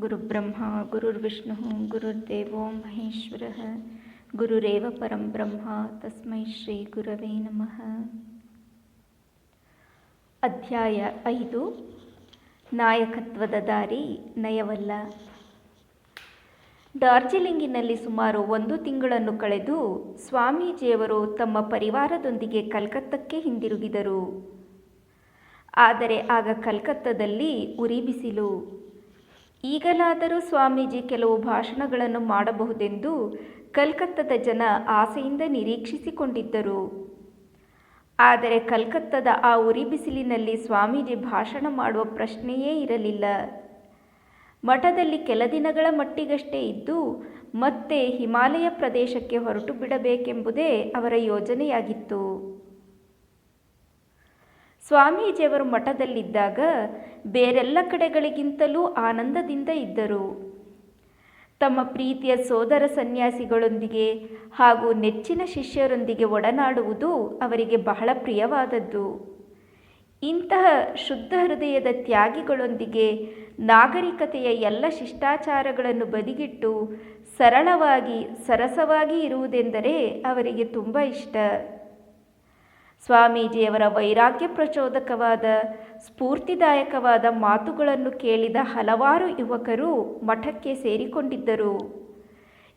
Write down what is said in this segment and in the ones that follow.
ಗುರುಬ್ರಹ್ಮ ಗುರುರ್ವಿಷ್ಣು ಗುರುರ್ದೇವೋ ಮಹೇಶ್ವರ ಗುರುರೇವ ಪರಂ ಬ್ರಹ್ಮ ತಸ್ಮೈ ಶ್ರೀ ಗುರವೇ ನಮಃ ಅಧ್ಯಾಯ ಐದು ನಾಯಕತ್ವದ ದಾರಿ ನಯವಲ್ಲ ಡಾರ್ಜಿಲಿಂಗಿನಲ್ಲಿ ಸುಮಾರು ಒಂದು ತಿಂಗಳನ್ನು ಕಳೆದು ಸ್ವಾಮೀಜಿಯವರು ತಮ್ಮ ಪರಿವಾರದೊಂದಿಗೆ ಕಲ್ಕತ್ತಕ್ಕೆ ಹಿಂದಿರುಗಿದರು. ಆದರೆ ಆಗ ಕಲ್ಕತ್ತದಲ್ಲಿ ಉರಿ ಬಿಸಿಲು. ಈಗಲಾದರೂ ಸ್ವಾಮೀಜಿ ಕೆಲವು ಭಾಷಣಗಳನ್ನು ಮಾಡಬಹುದೆಂದು ಕಲ್ಕತ್ತದ ಜನ ಆಸೆಯಿಂದ ನಿರೀಕ್ಷಿಸಿಕೊಂಡಿದ್ದರು. ಆದರೆ ಕಲ್ಕತ್ತದ ಆ ಉರಿ ಬಿಸಿಲಿನಲ್ಲಿ ಸ್ವಾಮೀಜಿ ಭಾಷಣ ಮಾಡುವ ಪ್ರಶ್ನೆಯೇ ಇರಲಿಲ್ಲ. ಮಠದಲ್ಲಿ ಕೆಲ ದಿನಗಳ ಮಟ್ಟಿಗಷ್ಟೇ ಇದ್ದು ಮತ್ತೆ ಹಿಮಾಲಯ ಪ್ರದೇಶಕ್ಕೆ ಹೊರಟು ಬಿಡಬೇಕೆಂಬುದೇ ಅವರ ಯೋಜನೆಯಾಗಿತ್ತು. ಸ್ವಾಮೀಜಿಯವರು ಮಠದಲ್ಲಿದ್ದಾಗ ಬೇರೆಲ್ಲ ಕಡೆಗಳಿಗಿಂತಲೂ ಆನಂದದಿಂದ ಇದ್ದರು. ತಮ್ಮ ಪ್ರೀತಿಯ ಸೋದರ ಸನ್ಯಾಸಿಗಳೊಂದಿಗೆ ಹಾಗೂ ನೆಚ್ಚಿನ ಶಿಷ್ಯರೊಂದಿಗೆ ಒಡನಾಡುವುದು ಅವರಿಗೆ ಬಹಳ ಪ್ರಿಯವಾದದ್ದು. ಇಂತಹ ಶುದ್ಧ ಹೃದಯದ ತ್ಯಾಗಿಗಳೊಂದಿಗೆ ನಾಗರಿಕತೆಯ ಎಲ್ಲ ಶಿಷ್ಟಾಚಾರಗಳನ್ನು ಬದಿಗಿಟ್ಟು ಸರಳವಾಗಿ, ಸರಸವಾಗಿ ಇರುವುದೆಂದರೆ ಅವರಿಗೆ ತುಂಬ ಇಷ್ಟ. ಸ್ವಾಮೀಜಿಯವರ ವೈರಾಗ್ಯ ಪ್ರಚೋದಕವಾದ, ಸ್ಫೂರ್ತಿದಾಯಕವಾದ ಮಾತುಗಳನ್ನು ಕೇಳಿದ ಹಲವಾರು ಯುವಕರು ಮಠಕ್ಕೆ ಸೇರಿಕೊಂಡಿದ್ದರು.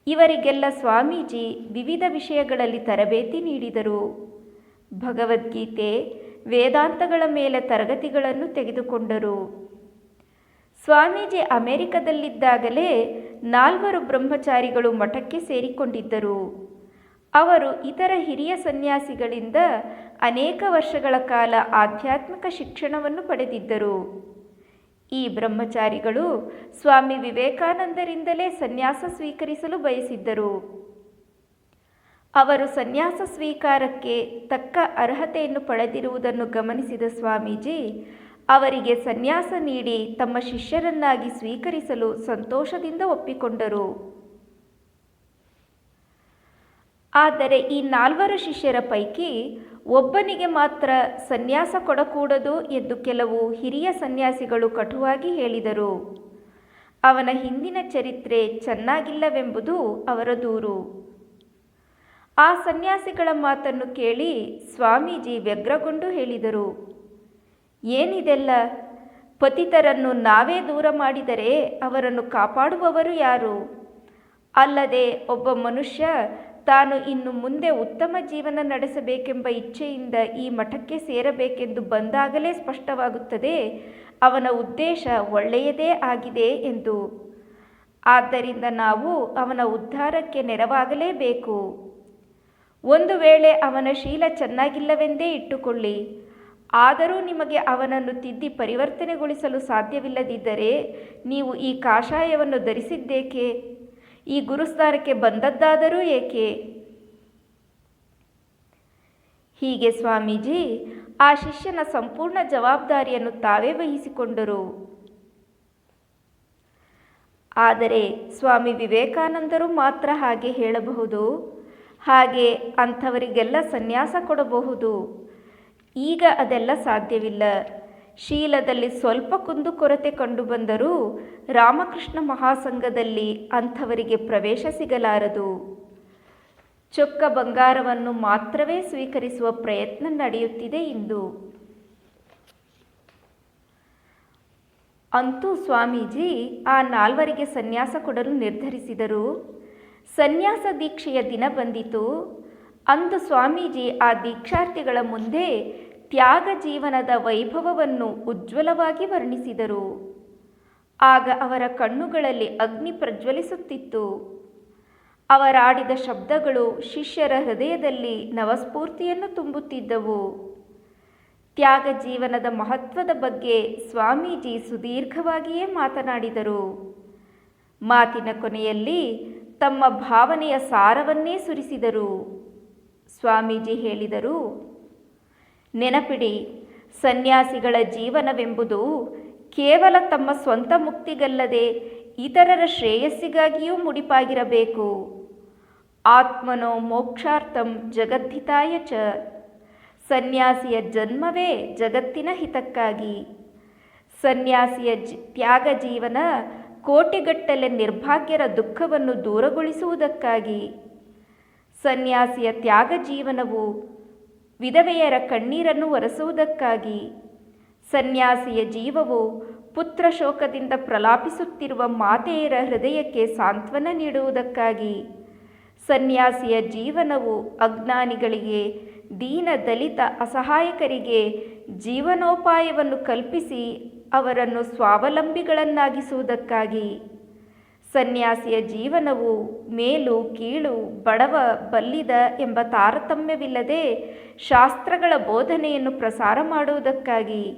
ಇವರಿಗೆಲ್ಲ ಸ್ವಾಮೀಜಿ ವಿವಿಧ ವಿಷಯಗಳಲ್ಲಿ ತರಬೇತಿ ನೀಡಿದರು. ಭಗವದ್ಗೀತೆ, ವೇದಾಂತಗಳ ಮೇಲೆ ತರಗತಿಗಳನ್ನು ತೆಗೆದುಕೊಂಡರು. ಸ್ವಾಮೀಜಿ ಅಮೆರಿಕದಲ್ಲಿದ್ದಾಗಲೇ ನಾಲ್ವರು ಬ್ರಹ್ಮಚಾರಿಗಳು ಮಠಕ್ಕೆ ಸೇರಿಕೊಂಡಿದ್ದರು. ಅವರು ಇತರ ಹಿರಿಯ ಸನ್ಯಾಸಿಗಳಿಂದ ಅನೇಕ ವರ್ಷಗಳ ಕಾಲ ಆಧ್ಯಾತ್ಮಿಕ ಶಿಕ್ಷಣವನ್ನು ಪಡೆದಿದ್ದರು. ಈ ಬ್ರಹ್ಮಚಾರಿಗಳು ಸ್ವಾಮಿ ವಿವೇಕಾನಂದರಿಂದಲೇ ಸನ್ಯಾಸ ಸ್ವೀಕರಿಸಲು ಬಯಸಿದ್ದರು. ಅವರು ಸನ್ಯಾಸ ಸ್ವೀಕಾರಕ್ಕೆ ತಕ್ಕ ಅರ್ಹತೆಯನ್ನು ಪಡೆದಿರುವುದನ್ನು ಗಮನಿಸಿದ ಸ್ವಾಮೀಜಿ, ಅವರಿಗೆ ಸನ್ಯಾಸ ನೀಡಿ ತಮ್ಮ ಶಿಷ್ಯರನ್ನಾಗಿ ಸ್ವೀಕರಿಸಲು ಸಂತೋಷದಿಂದ ಒಪ್ಪಿಕೊಂಡರು. ಆದರೆ ಈ ನಾಲ್ವರು ಶಿಷ್ಯರ ಪೈಕಿ ಒಬ್ಬನಿಗೆ ಮಾತ್ರ ಸನ್ಯಾಸ ಕೊಡಕೂಡದು ಎಂದು ಕೆಲವು ಹಿರಿಯ ಸನ್ಯಾಸಿಗಳು ಕಟುವಾಗಿ ಹೇಳಿದರು. ಅವನ ಹಿಂದಿನ ಚರಿತ್ರೆ ಚೆನ್ನಾಗಿಲ್ಲವೆಂಬುದು ಅವರ ದೂರು. ಆ ಸನ್ಯಾಸಿಗಳ ಮಾತನ್ನು ಕೇಳಿ ಸ್ವಾಮೀಜಿ ವ್ಯಗ್ರಗೊಂಡು ಹೇಳಿದರು. ಏನಿದೆಲ್ಲ? ಪತಿತರನ್ನು ನಾವೇ ದೂರ ಮಾಡಿದರೆ ಅವರನ್ನು ಕಾಪಾಡುವವರು ಯಾರು? ಅಲ್ಲದೆ ಒಬ್ಬ ಮನುಷ್ಯ ತಾನು ಇನ್ನು ಮುಂದೆ ಉತ್ತಮ ಜೀವನ ನಡೆಸಬೇಕೆಂಬ ಇಚ್ಛೆಯಿಂದ ಈ ಮಠಕ್ಕೆ ಸೇರಬೇಕೆಂದು ಬಂದಾಗಲೇ ಸ್ಪಷ್ಟವಾಗುತ್ತದೆ, ಅವನ ಉದ್ದೇಶ ಒಳ್ಳೆಯದೇ ಆಗಿದೆ ಎಂದು. ಆದ್ದರಿಂದ ನಾವು ಅವನ ಉದ್ಧಾರಕ್ಕೆ ನೆರವಾಗಲೇಬೇಕು. ಒಂದು ವೇಳೆ ಅವನ ಶೀಲ ಚೆನ್ನಾಗಿಲ್ಲವೆಂದೇ ಇಟ್ಟುಕೊಳ್ಳಿ. ಆದರೂ ನಿಮಗೆ ಅವನನ್ನು ತಿದ್ದಿ ಪರಿವರ್ತನೆಗೊಳಿಸಲು ಸಾಧ್ಯವಿಲ್ಲದಿದ್ದರೆ ನೀವು ಈ ಕಾಷಾಯವನ್ನು ಧರಿಸಿದ್ದೇಕೆ? ಈ ಗುರುಸ್ಥಾನಕ್ಕೆ ಬಂದದ್ದಾದರೂ ಏಕೆ? ಹೀಗೆ ಸ್ವಾಮೀಜಿ, ಆ ಶಿಷ್ಯನ ಸಂಪೂರ್ಣ ಜವಾಬ್ದಾರಿಯನ್ನು ತಾವೇ ವಹಿಸಿಕೊಂಡರು. ಆದರೆ ಸ್ವಾಮಿ ವಿವೇಕಾನಂದರು ಮಾತ್ರ ಹಾಗೆ ಹೇಳಬಹುದು. ಹಾಗೆ ಅಂಥವರಿಗೆಲ್ಲ ಸನ್ಯಾಸ ಕೊಡಬಹುದು. ಈಗ ಅದೆಲ್ಲ ಸಾಧ್ಯವಿಲ್ಲ. ಶೀಲದಲ್ಲಿ ಸ್ವಲ್ಪ ಕುಂದುಕೊರತೆ ಕಂಡುಬಂದರೂ ರಾಮಕೃಷ್ಣ ಮಹಾಸಂಘದಲ್ಲಿ ಅಂಥವರಿಗೆ ಪ್ರವೇಶ ಸಿಗಲಾರದು. ಚೊಕ್ಕ ಬಂಗಾರವನ್ನು ಮಾತ್ರವೇ ಸ್ವೀಕರಿಸುವ ಪ್ರಯತ್ನ ನಡೆಯುತ್ತಿದೆ ಇಂದು. ಅಂತೂ ಸ್ವಾಮೀಜಿ ಆ ನಾಲ್ವರಿಗೆ ಸನ್ಯಾಸ ಕೊಡಲು ನಿರ್ಧರಿಸಿದರು. ಸನ್ಯಾಸ ದೀಕ್ಷೆಯ ದಿನ ಬಂದಿತು. ಅಂದು ಸ್ವಾಮೀಜಿ ಆ ದೀಕ್ಷಾರ್ಥಿಗಳ ಮುಂದೆ ತ್ಯಾಗ ಜೀವನದ ವೈಭವವನ್ನು ಉಜ್ವಲವಾಗಿ ವರ್ಣಿಸಿದರು. ಆಗ ಅವರ ಕಣ್ಣುಗಳಲ್ಲಿ ಅಗ್ನಿ ಪ್ರಜ್ವಲಿಸುತ್ತಿತ್ತು. ಅವರಾಡಿದ ಶಬ್ದಗಳು ಶಿಷ್ಯರ ಹೃದಯದಲ್ಲಿ ನವಸ್ಫೂರ್ತಿಯನ್ನು ತುಂಬುತ್ತಿದ್ದವು. ತ್ಯಾಗ ಜೀವನದ ಮಹತ್ವದ ಬಗ್ಗೆ ಸ್ವಾಮೀಜಿ ಸುದೀರ್ಘವಾಗಿಯೇ ಮಾತನಾಡಿದರು. ಮಾತಿನ ಕೊನೆಯಲ್ಲಿ ತಮ್ಮ ಭಾವನೆಯ ಸಾರವನ್ನೇ ಸುರಿಸಿದರು. ಸ್ವಾಮೀಜಿ ಹೇಳಿದರು ನೆನಪಿಡಿ, ಸನ್ಯಾಸಿಗಳ ಜೀವನವೆಂಬುದು ಕೇವಲ ತಮ್ಮ ಸ್ವಂತ ಮುಕ್ತಿಗಲ್ಲದೆ ಇತರರ ಶ್ರೇಯಸ್ಸಿಗಾಗಿಯೂ ಮುಡಿಪಾಗಿರಬೇಕು. ಆತ್ಮನೋ ಮೋಕ್ಷಾರ್ಥಂ ಜಗದ್ಧಿತಾಯ ಚ. ಸನ್ಯಾಸಿಯ ಜನ್ಮವೇ ಜಗತ್ತಿನ ಹಿತಕ್ಕಾಗಿ. ಸನ್ಯಾಸಿಯ ಜಿ, ತ್ಯಾಗ ಜೀವನ ಕೋಟಿಗಟ್ಟಲೆ ನಿರ್ಭಾಗ್ಯರ ದುಃಖವನ್ನು ದೂರಗೊಳಿಸುವುದಕ್ಕಾಗಿ. ಸನ್ಯಾಸಿಯ ತ್ಯಾಗ ಜೀವನವು ವಿಧವೆಯರ ಕಣ್ಣೀರನ್ನು ಒರೆಸುವುದಕ್ಕಾಗಿ. ಸನ್ಯಾಸಿಯ ಜೀವವು ಪುತ್ರ ಶೋಕದಿಂದ ಪ್ರಲಾಪಿಸುತ್ತಿರುವ ಮಾತೆಯರ ಹೃದಯಕ್ಕೆ ಸಾಂತ್ವನ ನೀಡುವುದಕ್ಕಾಗಿ. ಸನ್ಯಾಸಿಯ ಜೀವನವು ಅಜ್ಞಾನಿಗಳಿಗೆ, ದೀನ ದಲಿತ ಅಸಹಾಯಕರಿಗೆ ಜೀವನೋಪಾಯವನ್ನು ಕಲ್ಪಿಸಿ ಅವರನ್ನು ಸ್ವಾವಲಂಬಿಗಳನ್ನಾಗಿಸುವುದಕ್ಕಾಗಿ. ಸನ್ಯಾಸಿಯ ಜೀವನವು ಮೇಲು ಕೀಳು ಬಡವ ಬಲ್ಲಿದ ಎಂಬ ತಾರತಮ್ಯವಿಲ್ಲದೆ ಶಾಸ್ತ್ರಗಳ ಬೋಧನೆಯನ್ನು ಪ್ರಸಾರ ಮಾಡುವುದಕ್ಕಾಗಿ.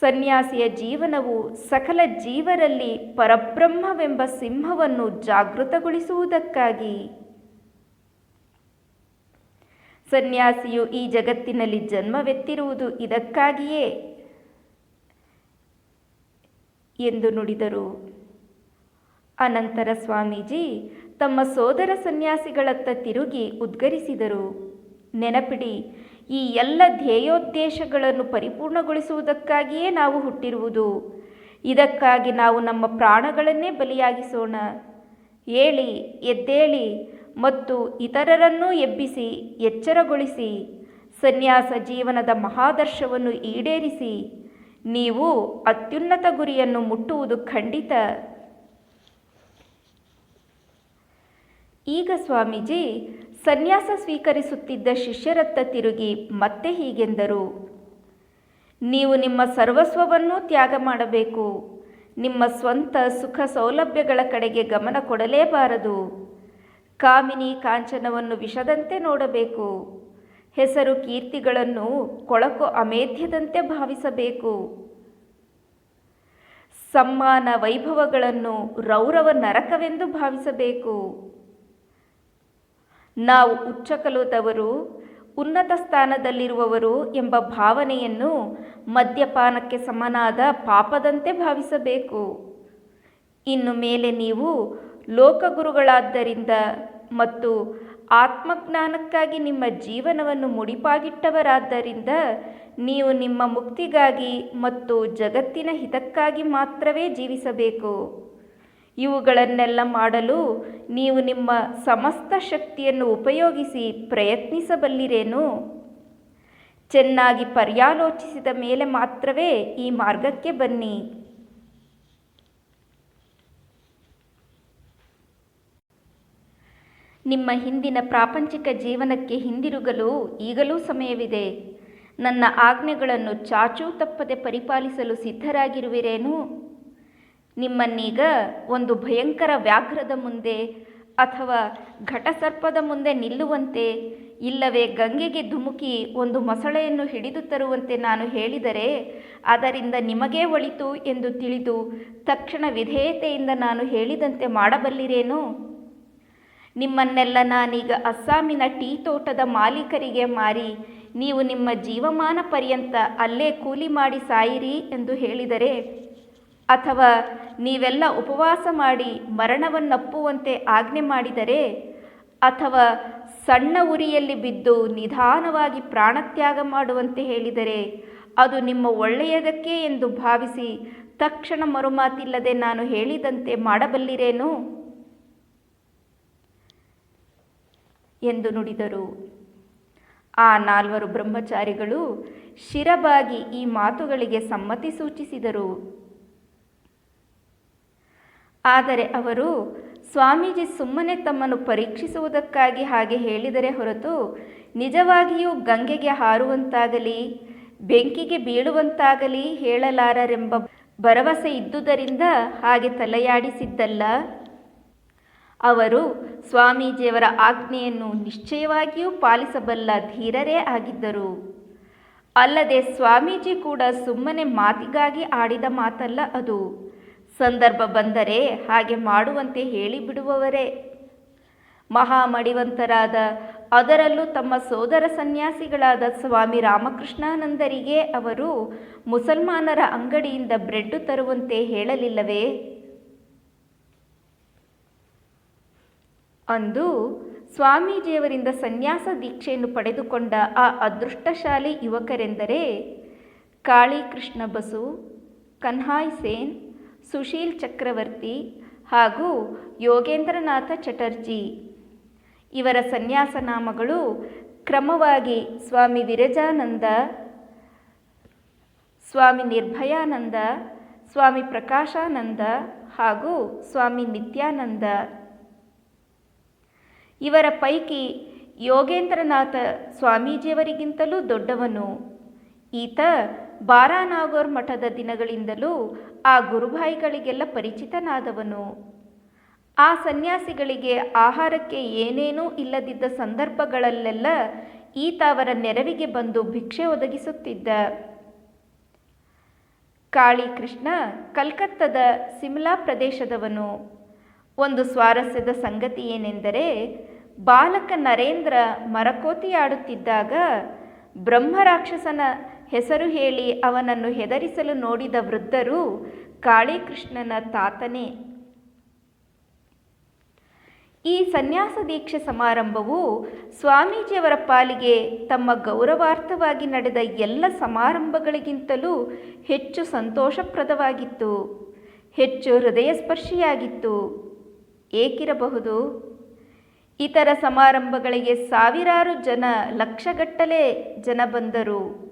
ಸನ್ಯಾಸಿಯ ಜೀವನವು ಸಕಲ ಜೀವರಲ್ಲಿ ಪರಬ್ರಹ್ಮವೆಂಬ ಸಿಂಹವನ್ನು ಜಾಗೃತಗೊಳಿಸುವುದಕ್ಕಾಗಿ. ಸನ್ಯಾಸಿಯು ಈ ಜಗತ್ತಿನಲ್ಲಿ ಜನ್ಮವೆತ್ತಿರುವುದು ಇದಕ್ಕಾಗಿಯೇ ಎಂದು ನುಡಿದರು. ಅನಂತರ ಸ್ವಾಮೀಜಿ ತಮ್ಮ ಸೋದರ ಸನ್ಯಾಸಿಗಳತ್ತ ತಿರುಗಿ ಉದ್ಗರಿಸಿದರು. ನೆನಪಿಡಿ, ಈ ಎಲ್ಲ ಧ್ಯೇಯೋದ್ದೇಶಗಳನ್ನು ಪರಿಪೂರ್ಣಗೊಳಿಸುವುದಕ್ಕಾಗಿಯೇ ನಾವು ಹುಟ್ಟಿರುವುದು. ಇದಕ್ಕಾಗಿ ನಾವು ನಮ್ಮ ಪ್ರಾಣಗಳನ್ನೇ ಬಲಿಯಾಗಿಸೋಣ. ಏಳಿ, ಎದ್ದೇಳಿ ಮತ್ತು ಇತರರನ್ನೂ ಎಬ್ಬಿಸಿ, ಎಚ್ಚರಗೊಳಿಸಿ, ಸನ್ಯಾಸ ಜೀವನದ ಮಹಾದರ್ಶವನ್ನು ಈಡೇರಿಸಿ, ನೀವು ಅತ್ಯುನ್ನತ ಗುರಿಯನ್ನು ಮುಟ್ಟುವುದು ಖಂಡಿತ. ಈಗ ಸ್ವಾಮೀಜಿ, ಸನ್ಯಾಸ ಸ್ವೀಕರಿಸುತ್ತಿದ್ದ ಶಿಷ್ಯರತ್ತ ತಿರುಗಿ ಮತ್ತೆ ಹೀಗೆಂದರು. ನೀವು ನಿಮ್ಮ ಸರ್ವಸ್ವವನ್ನೂ ತ್ಯಾಗ ಮಾಡಬೇಕು. ನಿಮ್ಮ ಸ್ವಂತ ಸುಖ ಸೌಲಭ್ಯಗಳ ಕಡೆಗೆ ಗಮನ ಕೊಡಲೇಬಾರದು. ಕಾಮಿನಿ ಕಾಂಚನವನ್ನು ವಿಷದಂತೆ ನೋಡಬೇಕು. ಹೆಸರು ಕೀರ್ತಿಗಳನ್ನು ಕೊಳಕು ಅಮೇಧ್ಯದಂತೆ ಭಾವಿಸಬೇಕು. ಸಮ್ಮಾನ ವೈಭವಗಳನ್ನು ರೌರವ ನರಕವೆಂದು ಭಾವಿಸಬೇಕು. ನಾವು ಉಚ್ಚಕಲುದವರು, ಉನ್ನತ ಸ್ಥಾನದಲ್ಲಿರುವವರು ಎಂಬ ಭಾವನೆಯನ್ನು ಮದ್ಯಪಾನಕ್ಕೆ ಸಮನಾದ ಪಾಪದಂತೆ ಭಾವಿಸಬೇಕು. ಇನ್ನು ಮೇಲೆ ನೀವು ಲೋಕಗುರುಗಳಾದ್ದರಿಂದ ಮತ್ತು ಆತ್ಮಜ್ಞಾನಕ್ಕಾಗಿ ನಿಮ್ಮ ಜೀವನವನ್ನು ಮುಡಿಪಾಗಿಟ್ಟವರಾದ್ದರಿಂದ ನೀವು ನಿಮ್ಮ ಮುಕ್ತಿಗಾಗಿ ಮತ್ತು ಜಗತ್ತಿನ ಹಿತಕ್ಕಾಗಿ ಮಾತ್ರವೇ ಜೀವಿಸಬೇಕು. ಇವುಗಳನ್ನೆಲ್ಲ ಮಾಡಲು ನೀವು ನಿಮ್ಮ ಸಮಸ್ತ ಶಕ್ತಿಯನ್ನು ಉಪಯೋಗಿಸಿ ಪ್ರಯತ್ನಿಸಬಲ್ಲಿರೇನು? ಚೆನ್ನಾಗಿ ಪರ್ಯಾಲೋಚಿಸಿದ ಮೇಲೆ ಮಾತ್ರವೇ ಈ ಮಾರ್ಗಕ್ಕೆ ಬನ್ನಿ. ನಿಮ್ಮ ಹಿಂದಿನ ಪ್ರಾಪಂಚಿಕ ಜೀವನಕ್ಕೆ ಹಿಂದಿರುಗಲು ಈಗಲೂ ಸಮಯವಿದೆ. ನನ್ನ ಆಜ್ಞೆಗಳನ್ನು ಚಾಚೂ ತಪ್ಪದೆ ಪರಿಪಾಲಿಸಲು ಸಿದ್ಧರಾಗಿರುವಿರೇನು? ನಿಮ್ಮನ್ನೀಗ ಒಂದು ಭಯಂಕರ ವ್ಯಾಘ್ರದ ಮುಂದೆ ಅಥವಾ ಘಟಸರ್ಪದ ಮುಂದೆ ನಿಲ್ಲುವಂತೆ, ಇಲ್ಲವೇ ಗಂಗೆಗೆ ಧುಮುಕಿ ಒಂದು ಮೊಸಳೆಯನ್ನು ಹಿಡಿದು ತರುವಂತೆ ನಾನು ಹೇಳಿದರೆ, ಅದರಿಂದ ನಿಮಗೇ ಒಳಿತು ಎಂದು ತಿಳಿದು ತಕ್ಷಣ ವಿಧೇಯತೆಯಿಂದ ನಾನು ಹೇಳಿದಂತೆ ಮಾಡಬಲ್ಲಿರೇನು? ನಿಮ್ಮನ್ನೆಲ್ಲ ನಾನೀಗ ಅಸ್ಸಾಮಿನ ಟೀ ತೋಟದ ಮಾಲೀಕರಿಗೆ ಮಾರಿ, ನೀವು ನಿಮ್ಮ ಜೀವಮಾನ ಪರ್ಯಂತ ಅಲ್ಲೇ ಕೂಲಿ ಮಾಡಿ ಸಾಯಿರಿ ಎಂದು ಹೇಳಿದರೆ ಅಥವಾ ನೀವೆಲ್ಲ ಉಪವಾಸ ಮಾಡಿ ಮರಣವನ್ನಪ್ಪುವಂತೆ ಆಜ್ಞೆ ಮಾಡಿದರೆ, ಅಥವಾ ಸಣ್ಣ ಉರಿಯಲ್ಲಿ ಬಿದ್ದು ನಿಧಾನವಾಗಿ ಪ್ರಾಣತ್ಯಾಗ ಮಾಡುವಂತೆ ಹೇಳಿದರೆ, ಅದು ನಿಮ್ಮ ಒಳ್ಳೆಯದಕ್ಕೆ ಎಂದು ಭಾವಿಸಿ ತಕ್ಷಣ ಮರುಮಾತಿಲ್ಲದೆ ನಾನು ಹೇಳಿದಂತೆ ಮಾಡಬಲ್ಲಿರೇನು? ಎಂದು ನುಡಿದರು. ಆ ನಾಲ್ವರು ಬ್ರಹ್ಮಚಾರಿಗಳು ಶಿರಬಾಗಿ ಈ ಮಾತುಗಳಿಗೆ ಸಮ್ಮತಿ ಸೂಚಿಸಿದರು. ಆದರೆ ಅವರು, ಸ್ವಾಮೀಜಿ ಸುಮ್ಮನೆ ತಮ್ಮನ್ನು ಪರೀಕ್ಷಿಸುವುದಕ್ಕಾಗಿ ಹಾಗೆ ಹೇಳಿದರೆ ಹೊರತು, ನಿಜವಾಗಿಯೂ ಗಂಗೆಗೆ ಹಾರುವಂತಾಗಲಿ, ಬೆಂಕಿಗೆ ಬೀಳುವಂತಾಗಲಿ ಹೇಳಲಾರರೆಂಬ ಭರವಸೆ ಇದ್ದುದರಿಂದ ಹಾಗೆ ತಲೆಯಾಡಿಸಿದ್ದಲ್ಲ. ಅವರು ಸ್ವಾಮೀಜಿಯವರ ಆಜ್ಞೆಯನ್ನು ನಿಶ್ಚಯವಾಗಿಯೂ ಪಾಲಿಸಬಲ್ಲ ಧೀರರೇ ಆಗಿದ್ದರು. ಅಲ್ಲದೆ ಸ್ವಾಮೀಜಿ ಕೂಡ ಸುಮ್ಮನೆ ಮಾತಿಗಾಗಿ ಆಡಿದ ಮಾತಲ್ಲ ಅದು. ಸಂದರ್ಭ ಬಂದರೆ ಹಾಗೆ ಮಾಡುವಂತೆ ಹೇಳಿಬಿಡುವವರೇ ಮಹಾಮಡಿವಂತರಾದ ಅದರಲ್ಲೂ ತಮ್ಮ ಸೋದರ ಸನ್ಯಾಸಿಗಳಾದ ಸ್ವಾಮಿ ರಾಮಕೃಷ್ಣಾನಂದರಿಗೆ ಅವರು ಮುಸಲ್ಮಾನರ ಅಂಗಡಿಯಿಂದ ಬ್ರೆಡ್ಡು ತರುವಂತೆ ಹೇಳಲಿಲ್ಲವೇ? ಅಂದು ಸ್ವಾಮೀಜಿಯವರಿಂದ ಸನ್ಯಾಸ ದೀಕ್ಷೆಯನ್ನು ಪಡೆದುಕೊಂಡ ಆ ಅದೃಷ್ಟಶಾಲಿ ಯುವಕರೆಂದರೆ ಕಾಳಿ ಕೃಷ್ಣ ಬಸು, ಕನ್ಹಾಯ್ ಸೇನ್ ಸುಶೀಲ್ ಚಕ್ರವರ್ತಿ ಹಾಗೂ ಯೋಗೇಂದ್ರನಾಥ ಚಟರ್ಜಿ. ಇವರ ಸನ್ಯಾಸ ನಾಮಗಳು ಕ್ರಮವಾಗಿ ಸ್ವಾಮಿ ವಿರಜಾನಂದ, ಸ್ವಾಮಿ ನಿರ್ಭಯಾನಂದ, ಸ್ವಾಮಿ ಪ್ರಕಾಶಾನಂದ ಹಾಗೂ ಸ್ವಾಮಿ ನಿತ್ಯಾನಂದ. ಇವರ ಪೈಕಿ ಯೋಗೇಂದ್ರನಾಥ ಸ್ವಾಮೀಜಿಯವರಿಗಿಂತಲೂ ದೊಡ್ಡವನು. ಈತ ಬಾರಾನಾಗೋರ್ ಮಠದ ದಿನಗಳಿಂದಲೂ ಆ ಗುರುಭಾಯಿಗಳಿಗೆಲ್ಲ ಪರಿಚಿತನಾದವನು. ಆ ಸನ್ಯಾಸಿಗಳಿಗೆ ಆಹಾರಕ್ಕೆ ಏನೇನೂ ಇಲ್ಲದಿದ್ದ ಸಂದರ್ಭಗಳಲ್ಲೆಲ್ಲ ಈತ ಅವರ ನೆರವಿಗೆ ಬಂದು ಭಿಕ್ಷೆ ಒದಗಿಸುತ್ತಿದ್ದ. ಕಾಳಿಕೃಷ್ಣ ಕಲ್ಕತ್ತದ ಸಿಮ್ಲಾ ಪ್ರದೇಶದವನು. ಒಂದು ಸ್ವಾರಸ್ಯದ ಸಂಗತಿ ಏನೆಂದರೆ, ಬಾಲಕ ನರೇಂದ್ರ ಮರಕೋತಿಯಾಡುತ್ತಿದ್ದಾಗ ಬ್ರಹ್ಮರಾಕ್ಷಸನ ಹೆಸರು ಹೇಳಿ ಅವನನ್ನು ಹೆದರಿಸಲು ನೋಡಿದ ವೃದ್ಧರು ಕಾಳಿಕೃಷ್ಣನ ತಾತನೇ, ಈ ಸನ್ಯಾಸ ದೀಕ್ಷೆ ಸಮಾರಂಭವು ಸ್ವಾಮೀಜಿಯವರ ಪಾಲಿಗೆ ತಮ್ಮ ಗೌರವಾರ್ಥವಾಗಿ ನಡೆದ ಎಲ್ಲ ಸಮಾರಂಭಗಳಿಗಿಂತಲೂ ಹೆಚ್ಚು ಸಂತೋಷಪ್ರದವಾಗಿತ್ತು, ಹೆಚ್ಚು ಹೃದಯಸ್ಪರ್ಶಿಯಾಗಿತ್ತು. ಏಕಿರಬಹುದು? ಇತರ ಸಮಾರಂಭಗಳಿಗೆ ಸಾವಿರಾರು ಜನ ಲಕ್ಷಗಟ್ಟಲೆ ಜನ ಬಂದರು.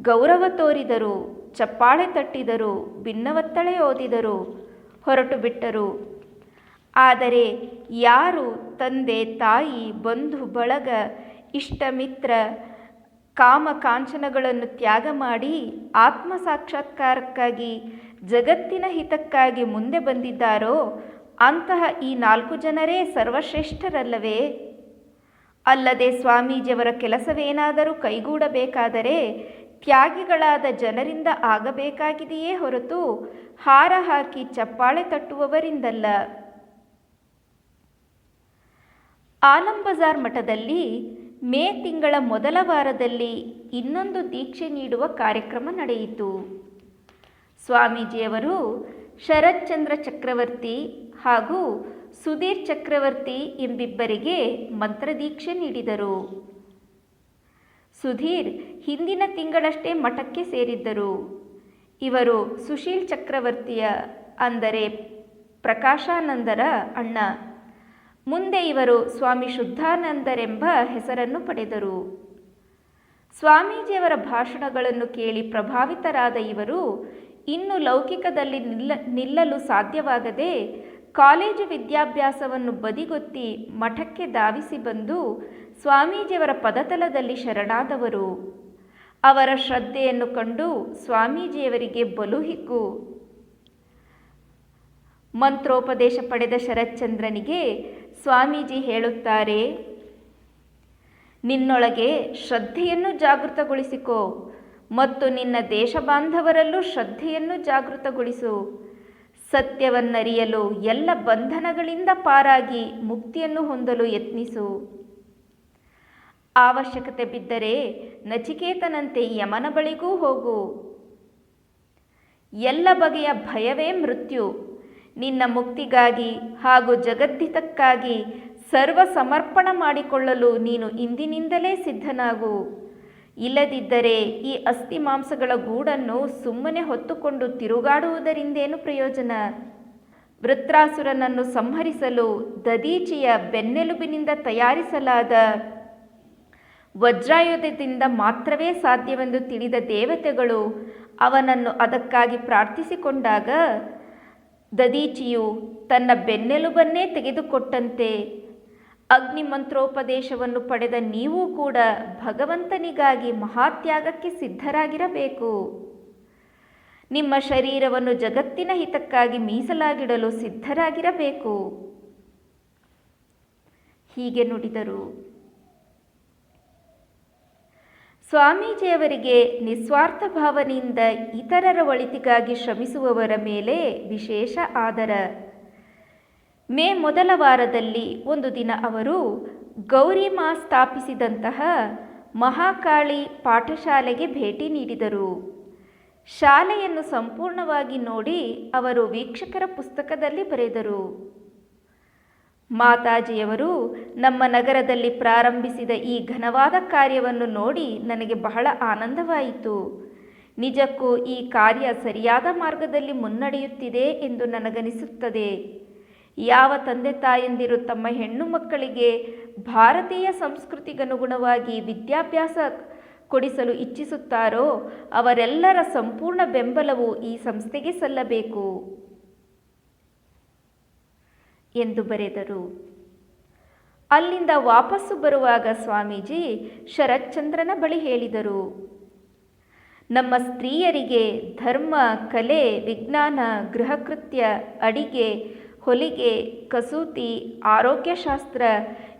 ಗೌರವ ತೋರಿದರು, ಚಪ್ಪಾಳೆ ತಟ್ಟಿದರು ಭಿನ್ನವತ್ತಳೆ ಓದಿದರು, ಹೊರಟು ಬಿಟ್ಟರು. ಆದರೆ ಯಾರು ತಂದೆ ತಾಯಿ, ಬಂಧು, ಬಳಗ, ಇಷ್ಟ ಮಿತ್ರ, ಕಾಮ ಕಾಂಚನಗಳನ್ನು ತ್ಯಾಗ ಮಾಡಿ ಆತ್ಮ ಸಾಕ್ಷಾತ್ಕಾರಕ್ಕಾಗಿ, ಜಗತ್ತಿನ ಹಿತಕ್ಕಾಗಿ ಮುಂದೆ ಬಂದಿದ್ದಾರೋ, ಅಂತಹ ಈ ನಾಲ್ಕು ಜನರೇ ಸರ್ವಶ್ರೇಷ್ಠರಲ್ಲವೇ? ಅಲ್ಲದೆ ಸ್ವಾಮೀಜಿಯವರ ಕೆಲಸವೇನಾದರೂ ಕೈಗೂಡಬೇಕಾದರೆ ತ್ಯಾಗಿಗಳಾದ ಜನರಿಂದ ಆಗಬೇಕಾಗಿದೆಯೇ ಹೊರತು ಹಾರ ಹಾಕಿ ಚಪ್ಪಾಳೆ ತಟ್ಟುವವರಿಂದಲ್ಲ. ಆಲಂ ಬಜಾರ್ ಮಠದಲ್ಲಿ ಮೇ ತಿಂಗಳ ಮೊದಲ ವಾರದಲ್ಲಿ ಇನ್ನೊಂದು ದೀಕ್ಷೆ ನೀಡುವ ಕಾರ್ಯಕ್ರಮ ನಡೆಯಿತು. ಸ್ವಾಮೀಜಿಯವರು ಶರತ್ಚಂದ್ರ ಚಕ್ರವರ್ತಿ ಹಾಗೂ ಸುಧೀರ್ ಚಕ್ರವರ್ತಿ ಎಂಬಿಬ್ಬರಿಗೆ ಮಂತ್ರದೀಕ್ಷೆ ನೀಡಿದರು. ಸುಧೀರ್ ಹಿಂದಿನ ತಿಂಗಳಷ್ಟೇ ಮಠಕ್ಕೆ ಸೇರಿದ್ದರು. ಇವರು ಸುಶೀಲ್ ಚಕ್ರವರ್ತಿಯ, ಅಂದರೆ ಪ್ರಕಾಶಾನಂದರ ಅಣ್ಣ. ಮುಂದೆ ಇವರು ಸ್ವಾಮಿ ಶುದ್ಧಾನಂದರೆಂಬ ಹೆಸರನ್ನು ಪಡೆದರು. ಸ್ವಾಮೀಜಿಯವರ ಭಾಷಣಗಳನ್ನು ಕೇಳಿ ಪ್ರಭಾವಿತರಾದ ಇವರು ಇನ್ನು ಲೌಕಿಕದಲ್ಲಿ ನಿಲ್ಲ, ನಿಲ್ಲಲು ಸಾಧ್ಯವಾಗದೆ ಕಾಲೇಜು ವಿದ್ಯಾಭ್ಯಾಸವನ್ನು ಬದಿಗೊತ್ತಿ ಮಠಕ್ಕೆ ಧಾವಿಸಿ ಬಂದು ಸ್ವಾಮೀಜಿಯವರ ಪದತಲದಲ್ಲಿ ಶರಣಾದವರು. ಅವರ ಶ್ರದ್ಧೆಯನ್ನು ಕಂಡು ಸ್ವಾಮೀಜಿಯವರಿಗೆ ಬಲು ಹಿಕ್ಕು ಮಂತ್ರೋಪದೇಶ ಪಡೆದ ಶರತ್ಚಂದ್ರನಿಗೆ ಸ್ವಾಮೀಜಿ ಹೇಳುತ್ತಾರೆ, ನಿನ್ನೊಳಗೆ ಶ್ರದ್ಧೆಯನ್ನು ಜಾಗೃತಗೊಳಿಸಿಕೋ ಮತ್ತು ನಿನ್ನ ದೇಶ ಬಾಂಧವರಲ್ಲೂ ಶ್ರದ್ಧೆಯನ್ನು ಜಾಗೃತಗೊಳಿಸು. ಸತ್ಯವನ್ನರಿಯಲು ಎಲ್ಲ ಬಂಧನಗಳಿಂದ ಪಾರಾಗಿ ಮುಕ್ತಿಯನ್ನು ಹೊಂದಲು ಯತ್ನಿಸು. ಅವಶ್ಯಕತೆ ಬಿದ್ದರೆ ನಚಿಕೇತನಂತೆ ಯಮನ ಬಳಿಗೂ ಹೋಗು. ಎಲ್ಲ ಬಗೆಯ ಭಯವೇ ಮೃತ್ಯು. ನಿನ್ನ ಮುಕ್ತಿಗಾಗಿ ಹಾಗೂ ಜಗದ್ದಿತಕ್ಕಾಗಿ ಸರ್ವ ಸಮರ್ಪಣ ಮಾಡಿಕೊಳ್ಳಲು ನೀನು ಇಂದಿನಿಂದಲೇ ಸಿದ್ಧನಾಗು. ಇಲ್ಲದಿದ್ದರೆ ಈ ಅಸ್ಥಿ ಮಾಂಸಗಳ ಗೂಡನ್ನು ಸುಮ್ಮನೆ ಹೊತ್ತುಕೊಂಡು ತಿರುಗಾಡುವುದರಿಂದೇನು ಪ್ರಯೋಜನ? ವೃತ್ರಾಸುರನನ್ನು ಸಂಹರಿಸಲು ದದೀಚಿಯ ಬೆನ್ನೆಲುಬಿನಿಂದ ತಯಾರಿಸಲಾದ ವಜ್ರಾಯುಧದಿಂದ ಮಾತ್ರವೇ ಸಾಧ್ಯವೆಂದು ತಿಳಿದ ದೇವತೆಗಳು ಅವನನ್ನು ಅದಕ್ಕಾಗಿ ಪ್ರಾರ್ಥಿಸಿಕೊಂಡಾಗ ದದೀಚಿಯು ತನ್ನ ಬೆನ್ನೆಲುಬನ್ನೇ ತೆಗೆದುಕೊಟ್ಟಂತೆ ಅಗ್ನಿ ಮಂತ್ರೋಪದೇಶವನ್ನು ಪಡೆದ ನೀವು ಕೂಡ ಭಗವಂತನಿಗಾಗಿ ಮಹಾತ್ಯಾಗಕ್ಕೆ ಸಿದ್ಧರಾಗಿರಬೇಕು. ನಿಮ್ಮ ಶರೀರವನ್ನು ಜಗತ್ತಿನ ಹಿತಕ್ಕಾಗಿ ಮೀಸಲಾಗಿಡಲು ಸಿದ್ಧರಾಗಿರಬೇಕು. ಹೀಗೆ ನುಡಿದರು. ಸ್ವಾಮೀಜಿಯವರಿಗೆ ನಿಸ್ವಾರ್ಥ ಭಾವನೆಯಿಂದ ಇತರರ ಒಳಿತಿಗಾಗಿ ಶ್ರಮಿಸುವವರ ಮೇಲೆ ವಿಶೇಷ ಆದರ. ಮೇ ಮೊದಲ ವಾರದಲ್ಲಿ ಒಂದು ದಿನ ಅವರು ಗೌರಿಮಾ ಸ್ಥಾಪಿಸಿದಂತಹ ಮಹಾಕಾಳಿ ಪಾಠಶಾಲೆಗೆ ಭೇಟಿ ನೀಡಿದರು. ಶಾಲೆಯನ್ನು ಸಂಪೂರ್ಣವಾಗಿ ನೋಡಿ ಅವರು ವೀಕ್ಷಕರ ಪುಸ್ತಕದಲ್ಲಿ ಬರೆದರು. ಮಾತಾಜಿಯವರು, ನಮ್ಮ ನಗರದಲ್ಲಿ ಪ್ರಾರಂಭಿಸಿದ ಈ ಘನವಾದ ಕಾರ್ಯವನ್ನು ನೋಡಿ ನನಗೆ ಬಹಳ ಆನಂದವಾಯಿತು. ನಿಜಕ್ಕೂ ಈ ಕಾರ್ಯ ಸರಿಯಾದ ಮಾರ್ಗದಲ್ಲಿ ಮುನ್ನಡೆಯುತ್ತಿದೆ ಎಂದು ನನಗನಿಸುತ್ತದೆ. ಯಾವ ತಂದೆ ತಾಯಂದಿರು ತಮ್ಮ ಹೆಣ್ಣು ಮಕ್ಕಳಿಗೆ ಭಾರತೀಯ ಸಂಸ್ಕೃತಿಗನುಗುಣವಾಗಿ ವಿದ್ಯಾಭ್ಯಾಸ ಕೊಡಿಸಲು ಇಚ್ಛಿಸುತ್ತಾರೋ, ಅವರೆಲ್ಲರ ಸಂಪೂರ್ಣ ಬೆಂಬಲವು ಈ ಸಂಸ್ಥೆಗೆ ಸಲ್ಲಬೇಕು. ಎಂದು ಬರೆದರು. ಅಲ್ಲಿಂದ ವಾಪಸ್ಸು ಬರುವಾಗ ಸ್ವಾಮೀಜಿ ಶರತ್ಚಂದ್ರನ ಬಳಿ ಹೇಳಿದರು. ನಮ್ಮ ಸ್ತ್ರೀಯರಿಗೆ ಧರ್ಮ, ಕಲೆ, ವಿಜ್ಞಾನ, ಗೃಹಕೃತ್ಯ, ಅಡಿಗೆ, ಹೊಲಿಗೆ, ಕಸೂತಿ, ಆರೋಗ್ಯಶಾಸ್ತ್ರ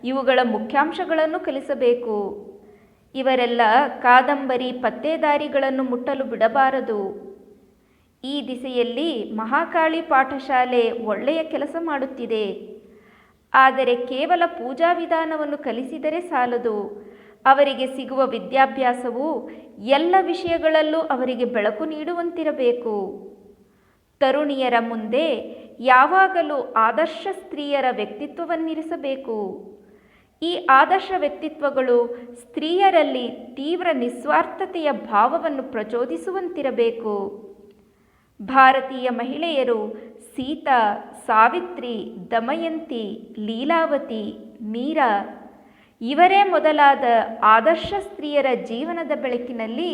ಇವುಗಳ ಮುಖ್ಯಾಂಶಗಳನ್ನು ಕಲಿಸಬೇಕು. ಇವರೆಲ್ಲ ಕಾದಂಬರಿ ಪತ್ತೇದಾರಿಗಳನ್ನು ಮುಟ್ಟಲು ಬಿಡಬಾರದು. ಈ ದಿಸೆಯಲ್ಲಿ ಮಹಾಕಾಳಿ ಪಾಠಶಾಲೆ ಒಳ್ಳೆಯ ಕೆಲಸ ಮಾಡುತ್ತಿದೆ. ಆದರೆ ಕೇವಲ ಪೂಜಾ ವಿಧಾನವನ್ನು ಕಲಿಸಿದರೆ ಸಾಲದು. ಅವರಿಗೆ ಸಿಗುವ ವಿದ್ಯಾಭ್ಯಾಸವು ಎಲ್ಲ ವಿಷಯಗಳಲ್ಲೂ ಅವರಿಗೆ ಬೆಳಕು ನೀಡುವಂತಿರಬೇಕು. ತರುಣಿಯರ ಮುಂದೆ ಯಾವಾಗಲೂ ಆದರ್ಶ ಸ್ತ್ರೀಯರ ವ್ಯಕ್ತಿತ್ವವನ್ನಿರಿಸಬೇಕು. ಈ ಆದರ್ಶ ವ್ಯಕ್ತಿತ್ವಗಳು ಸ್ತ್ರೀಯರಲ್ಲಿ ತೀವ್ರ ನಿಸ್ವಾರ್ಥತೆಯ ಭಾವವನ್ನು ಪ್ರಚೋದಿಸುವಂತಿರಬೇಕು. ಭಾರತೀಯ ಮಹಿಳೆಯರು ಸೀತಾ, ಸಾವಿತ್ರಿ, ದಮಯಂತಿ, ಲೀಲಾವತಿ, ಮೀರಾ ಇವರೇ ಮೊದಲಾದ ಆದರ್ಶ ಸ್ತ್ರೀಯರ ಜೀವನದ ಬೆಳಕಿನಲ್ಲಿ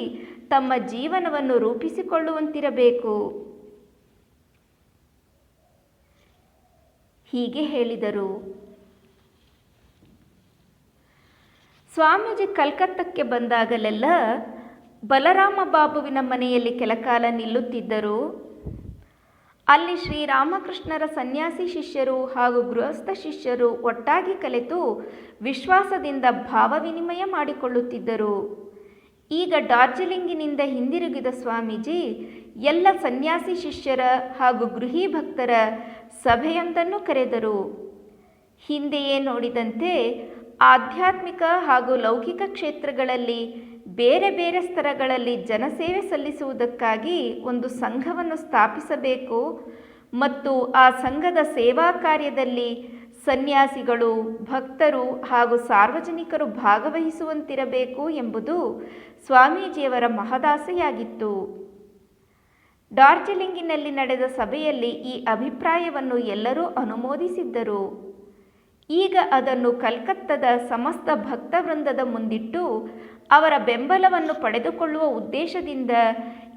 ತಮ್ಮ ಜೀವನವನ್ನು ರೂಪಿಸಿಕೊಳ್ಳುವಂತಿರಬೇಕು. ಹೀಗೆ ಹೇಳಿದರು. ಸ್ವಾಮೀಜಿ ಕಲ್ಕತ್ತಕ್ಕೆ ಬಂದಾಗಲೆಲ್ಲ ಬಲರಾಮ ಬಾಬುವಿನ ಮನೆಯಲ್ಲಿ ಕೆಲಕಾಲ ನಿಲ್ಲುತ್ತಿದ್ದರು ಅಲ್ಲಿ ಶ್ರೀರಾಮಕೃಷ್ಣರ ಸನ್ಯಾಸಿ ಶಿಷ್ಯರು ಹಾಗೂ ಗೃಹಸ್ಥ ಶಿಷ್ಯರು ಒಟ್ಟಾಗಿ ಕಲೆತು ವಿಶ್ವಾಸದಿಂದ ಭಾವವಿನಿಮಯ ಮಾಡಿಕೊಳ್ಳುತ್ತಿದ್ದರು. ಈಗ ಡಾರ್ಜಿಲಿಂಗಿನಿಂದ ಹಿಂದಿರುಗಿದ ಸ್ವಾಮೀಜಿ, ಎಲ್ಲ ಸನ್ಯಾಸಿ ಶಿಷ್ಯರ ಹಾಗೂ ಗೃಹಿ ಭಕ್ತರ ಸಭೆಯೊಂದನ್ನು ಕರೆದರು. ಹಿಂದೆಯೇ ನೋಡಿದಂತೆ ಆಧ್ಯಾತ್ಮಿಕ ಹಾಗೂ ಲೌಕಿಕ ಕ್ಷೇತ್ರಗಳಲ್ಲಿ ಬೇರೆ ಬೇರೆ ಸ್ತರಗಳಲ್ಲಿ ಜನಸೇವೆ ಸಲ್ಲಿಸುವುದಕ್ಕಾಗಿ ಒಂದು ಸಂಘವನ್ನು ಸ್ಥಾಪಿಸಬೇಕು ಮತ್ತು ಆ ಸಂಘದ ಸೇವಾ ಕಾರ್ಯದಲ್ಲಿ ಸನ್ಯಾಸಿಗಳು, ಭಕ್ತರು ಹಾಗೂ ಸಾರ್ವಜನಿಕರು ಭಾಗವಹಿಸುವಂತಿರಬೇಕು ಎಂಬುದು ಸ್ವಾಮೀಜಿಯವರ ಮಹದಾಸೆಯಾಗಿತ್ತು. ಡಾರ್ಜಿಲಿಂಗಿನಲ್ಲಿ ನಡೆದ ಸಭೆಯಲ್ಲಿ ಈ ಅಭಿಪ್ರಾಯವನ್ನು ಎಲ್ಲರೂ ಅನುಮೋದಿಸಿದ್ದರು. ಈಗ ಅದನ್ನು ಕಲ್ಕತ್ತದ ಸಮಸ್ತ ಭಕ್ತವೃಂದದ ಮುಂದಿಟ್ಟು ಅವರ ಬೆಂಬಲವನ್ನು ಪಡೆದುಕೊಳ್ಳುವ ಉದ್ದೇಶದಿಂದ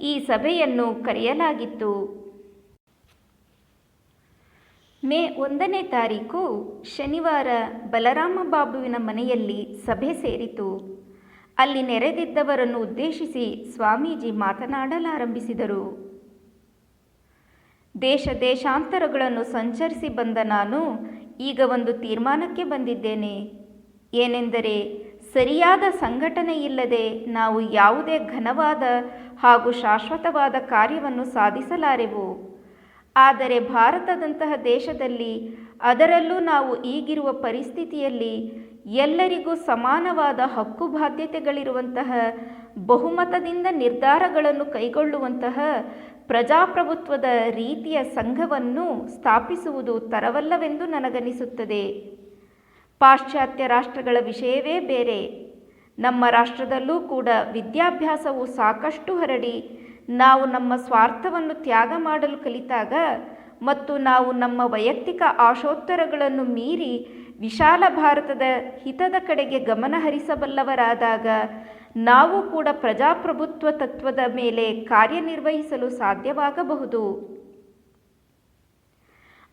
ಈ ಸಭೆಯನ್ನು ಕರೆಯಲಾಗಿತ್ತು. ಮೇ ಒಂದನೇ ತಾರೀಕು ಶನಿವಾರ ಬಲರಾಮ ಬಾಬುವಿನ ಮನೆಯಲ್ಲಿ ಸಭೆ ಸೇರಿತು. ಅಲ್ಲಿ ನೆರೆದಿದ್ದವರನ್ನು ಉದ್ದೇಶಿಸಿ ಸ್ವಾಮೀಜಿ ಮಾತನಾಡಲಾರಂಭಿಸಿದರು. ದೇಶ ದೇಶಾಂತರಗಳನ್ನು ಸಂಚರಿಸಿ ಬಂದ ನಾನು ಈಗ ಒಂದು ತೀರ್ಮಾನಕ್ಕೆ ಬಂದಿದ್ದೇನೆ. ಏನೆಂದರೆ, ಸರಿಯಾದ ಸಂಘಟನೆ ಇಲ್ಲದೆ ನಾವು ಯಾವುದೇ ಘನವಾದ ಹಾಗೂ ಶಾಶ್ವತವಾದ ಕಾರ್ಯವನ್ನು ಸಾಧಿಸಲಾರೆವು. ಆದರೆ ಭಾರತದಂತಹ ದೇಶದಲ್ಲಿ ಅದರಲ್ಲೂ ನಾವು ಈಗಿರುವ ಪರಿಸ್ಥಿತಿಯಲ್ಲಿ ಎಲ್ಲರಿಗೂ ಸಮಾನವಾದ ಹಕ್ಕು ಬಾಧ್ಯತೆಗಳಿರುವಂತಹ ಬಹುಮತದಿಂದ ನಿರ್ಧಾರಗಳನ್ನು ಕೈಗೊಳ್ಳುವಂತಹ ಪ್ರಜಾಪ್ರಭುತ್ವದ ರೀತಿಯ ಸಂಘವನ್ನು ಸ್ಥಾಪಿಸುವುದು ತರವಲ್ಲವೆಂದು ನನಗನಿಸುತ್ತದೆ. ಪಾಶ್ಚಾತ್ಯ ರಾಷ್ಟ್ರಗಳ ವಿಷಯವೇ ಬೇರೆ. ನಮ್ಮ ರಾಷ್ಟ್ರದಲ್ಲೂ ಕೂಡ ವಿದ್ಯಾಭ್ಯಾಸವು ಸಾಕಷ್ಟು ಹರಡಿ, ನಾವು ನಮ್ಮ ಸ್ವಾರ್ಥವನ್ನು ತ್ಯಾಗ ಮಾಡಲು ಕಲಿತಾಗ ಮತ್ತು ನಾವು ನಮ್ಮ ವೈಯಕ್ತಿಕ ಆಶೋತ್ತರಗಳನ್ನು ಮೀರಿ ವಿಶಾಲ ಭಾರತದ ಹಿತದ ಕಡೆಗೆ ಗಮನ ಹರಿಸಬಲ್ಲವರಾದಾಗ ನಾವು ಕೂಡ ಪ್ರಜಾಪ್ರಭುತ್ವ ತತ್ವದ ಮೇಲೆ ಕಾರ್ಯನಿರ್ವಹಿಸಲು ಸಾಧ್ಯವಾಗಬಹುದು.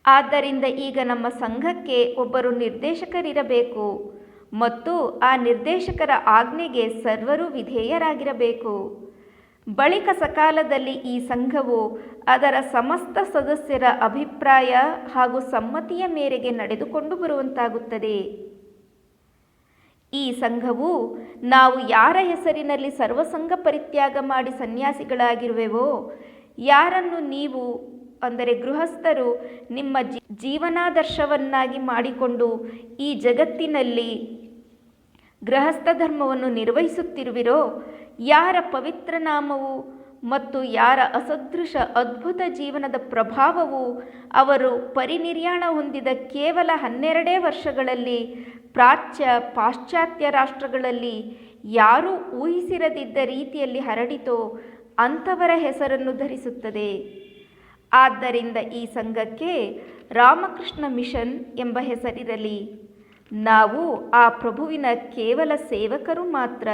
ಆದ್ದರಿಂದ ಈಗ ನಮ್ಮ ಸಂಘಕ್ಕೆ ಒಬ್ಬರು ನಿರ್ದೇಶಕರಿರಬೇಕು ಮತ್ತು ಆ ನಿರ್ದೇಶಕರ ಆಜ್ಞೆಗೆ ಸರ್ವರು ವಿಧೇಯರಾಗಿರಬೇಕು. ಬಳಿಕ ಸಕಾಲದಲ್ಲಿ ಈ ಸಂಘವು ಅದರ ಸಮಸ್ತ ಸದಸ್ಯರ ಅಭಿಪ್ರಾಯ ಹಾಗೂ ಸಮ್ಮತಿಯ ಮೇರೆಗೆ ನಡೆದುಕೊಂಡು ಬರುವಂತಾಗುತ್ತದೆ. ಈ ಸಂಘವು ನಾವು ಯಾರ ಹೆಸರಿನಲ್ಲಿ ಸರ್ವಸಂಘ ಪರಿತ್ಯಾಗ ಮಾಡಿ ಸನ್ಯಾಸಿಗಳಾಗಿರುವೆವೋ, ಯಾರನ್ನು ನೀವು, ಅಂದರೆ ಗೃಹಸ್ಥರು, ನಿಮ್ಮ ಜೀವನಾದರ್ಶವನ್ನಾಗಿ ಮಾಡಿಕೊಂಡು ಈ ಜಗತ್ತಿನಲ್ಲಿ ಗೃಹಸ್ಥ ಧರ್ಮವನ್ನು ನಿರ್ವಹಿಸುತ್ತಿರುವಿರೋ, ಯಾರ ಪವಿತ್ರ ನಾಮವು ಮತ್ತು ಯಾರ ಅಸದೃಶ ಅದ್ಭುತ ಜೀವನದ ಪ್ರಭಾವವು ಅವರು ಪರಿನಿರ್ಯಾಣ ಹೊಂದಿದ ಕೇವಲ ಹನ್ನೆರಡೇ ವರ್ಷಗಳಲ್ಲಿ ಪ್ರಾಚ್ಯ ಪಾಶ್ಚಾತ್ಯ ರಾಷ್ಟ್ರಗಳಲ್ಲಿ ಯಾರೂ ಊಹಿಸಿರದಿದ್ದ ರೀತಿಯಲ್ಲಿ ಹರಡಿತೋ ಅಂಥವರ ಹೆಸರನ್ನು ಧರಿಸುತ್ತದೆ. ಆದ್ದರಿಂದ ಈ ಸಂಘಕ್ಕೆ ರಾಮಕೃಷ್ಣ ಮಿಷನ್ ಎಂಬ ಹೆಸರಿರಲಿ. ನಾವು ಆ ಪ್ರಭುವಿನ ಕೇವಲ ಸೇವಕರು ಮಾತ್ರ.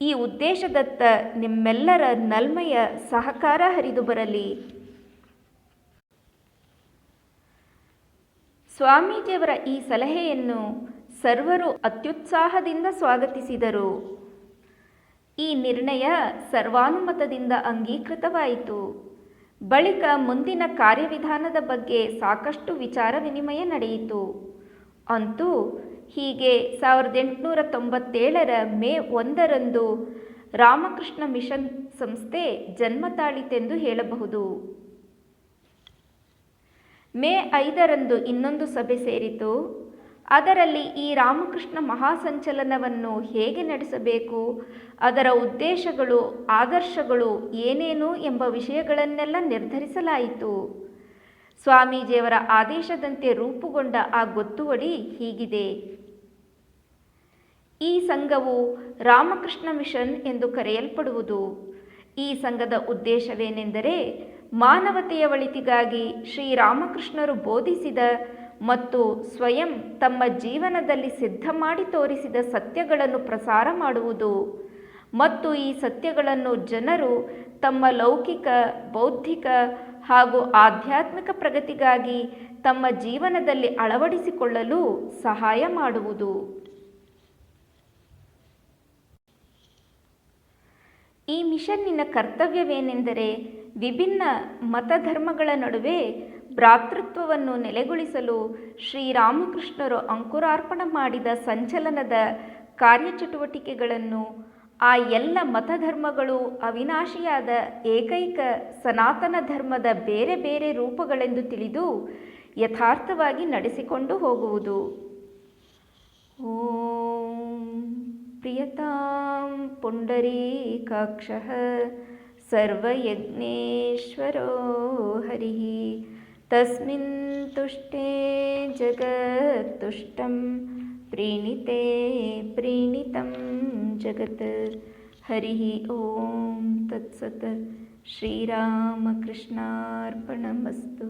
ಈ ಉದ್ದೇಶದತ್ತ ನಿಮ್ಮೆಲ್ಲರ ನಲ್ಮೆಯ ಸಹಕಾರ ಹರಿದು ಬರಲಿ. ಸ್ವಾಮೀಜಿಯವರ ಈ ಸಲಹೆಯನ್ನು ಸರ್ವರು ಅತ್ಯುತ್ಸಾಹದಿಂದ ಸ್ವಾಗತಿಸಿದರು. ಈ ನಿರ್ಣಯ ಸರ್ವಾನುಮತದಿಂದ ಅಂಗೀಕೃತವಾಯಿತು. ಬಳಿಕ ಮುಂದಿನ ಕಾರ್ಯವಿಧಾನದ ಬಗ್ಗೆ ಸಾಕಷ್ಟು ವಿಚಾರ ವಿನಿಮಯ ನಡೆಯಿತು. ಅಂತೂ ಹೀಗೆ ಸಾವಿರದ ಎಂಟುನೂರ ತೊಂಬತ್ತೇಳರ ಮೇ ಒಂದರಂದು ರಾಮಕೃಷ್ಣ ಮಿಷನ್ ಸಂಸ್ಥೆ ಜನ್ಮ ತಾಳಿತೆಂದು ಹೇಳಬಹುದು. ಮೇ ಐದರಂದು ಇನ್ನೊಂದು ಸಭೆ ಸೇರಿತು. ಅದರಲ್ಲಿ ಈ ರಾಮಕೃಷ್ಣ ಮಹಾಸಂಚಲನವನ್ನು ಹೇಗೆ ನಡೆಸಬೇಕು? ಅದರ ಉದ್ದೇಶಗಳು, ಆದರ್ಶಗಳು ಏನೇನು ಎಂಬ ವಿಷಯಗಳನ್ನೆಲ್ಲ ನಿರ್ಧರಿಸಲಾಯಿತು. ಸ್ವಾಮೀಜಿಯವರ ಆದೇಶದಂತೆ ರೂಪುಗೊಂಡ ಆ ಗೊತ್ತುವಡಿ ಹೀಗಿದೆ. ಈ ಸಂಘವು ರಾಮಕೃಷ್ಣ ಮಿಷನ್ ಎಂದು ಕರೆಯಲ್ಪಡುವುದು. ಈ ಸಂಘದ ಉದ್ದೇಶವೇನೆಂದರೆ ಮಾನವತೆಯ ಒಳಿತಿಗಾಗಿ ಶ್ರೀರಾಮಕೃಷ್ಣರು ಬೋಧಿಸಿದ ಮತ್ತು ಸ್ವಯಂ ತಮ್ಮ ಜೀವನದಲ್ಲಿ ಸಿದ್ಧ ಮಾಡಿ ತೋರಿಸಿದ ಸತ್ಯಗಳನ್ನು ಪ್ರಸಾರ ಮಾಡುವುದು. ಮತ್ತು ಈ ಸತ್ಯಗಳನ್ನು ಜನರು ತಮ್ಮ ಲೌಕಿಕ, ಬೌದ್ಧಿಕ ಹಾಗೂ ಆಧ್ಯಾತ್ಮಿಕ ಪ್ರಗತಿಗಾಗಿ ತಮ್ಮ ಜೀವನದಲ್ಲಿ ಅಳವಡಿಸಿಕೊಳ್ಳಲು ಸಹಾಯ ಮಾಡುವುದು. ಈ ಮಿಷನ್ನಿನ ಕರ್ತವ್ಯವೇನೆಂದರೆ ವಿಭಿನ್ನ ಮತಧರ್ಮಗಳ ನಡುವೆ ಭ್ರಾತೃತ್ವವನ್ನು ನೆಲೆಗೊಳಿಸಲು ಶ್ರೀರಾಮಕೃಷ್ಣರು ಅಂಕುರಾರ್ಪಣ ಮಾಡಿದ ಸಂಚಲನದ ಕಾರ್ಯಚಟುವಟಿಕೆಗಳನ್ನು ಆ ಎಲ್ಲ ಮತಧರ್ಮಗಳು ಅವಿನಾಶಿಯಾದ ಏಕೈಕ ಸನಾತನ ಧರ್ಮದ ಬೇರೆ ಬೇರೆ ರೂಪಗಳೆಂದು ತಿಳಿದು ಯಥಾರ್ಥವಾಗಿ ನಡೆಸಿಕೊಂಡು ಹೋಗುವುದು. ಓಂ ಪ್ರಿಯತಾಂ ಪುಂಡರೀಕಾಕ್ಷ ಸರ್ವಯಜ್ಞೇಶ್ವರೋ ಹರಿः. तस्मिन् तुष्टे जगत्तुष्टं प्रीणिते प्रीणितं जगत्। हरिः ॐ तत्सत्। श्रीरामकृष्णार्पणमस्तु।